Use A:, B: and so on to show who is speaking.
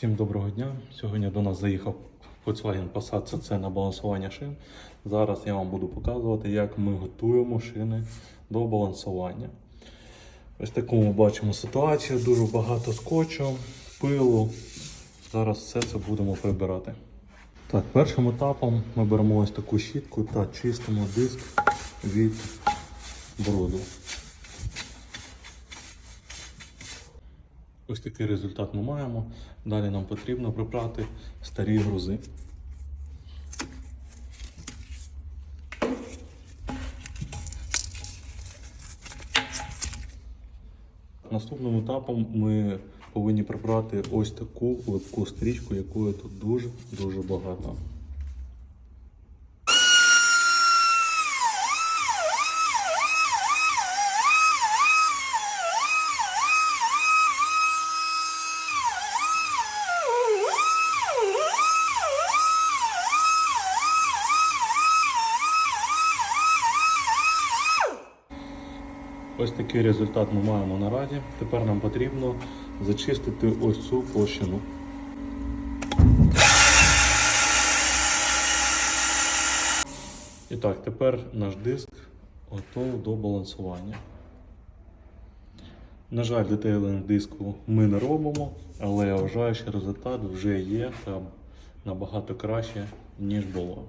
A: Всім доброго дня. Сьогодні до нас заїхав Volkswagen Passat CC на балансування шин. Зараз я вам буду показувати, як ми готуємо шини до балансування. Ось таку ми бачимо ситуацію, дуже багато скотчу, пилу. Зараз все це будемо прибирати. Так, першим етапом ми беремо ось таку щітку та чистимо диск від бруду. Ось такий результат ми маємо. Далі нам потрібно прибрати старі грузи. Наступним етапом ми повинні прибрати ось таку липку стрічку, якої тут дуже-дуже багато. Ось такий результат ми маємо наразі. Тепер нам потрібно зачистити ось цю площину. І так, тепер наш диск готовий до балансування. На жаль, детейлинг диску ми не робимо, але я вважаю, що результат вже є та набагато краще, ніж було.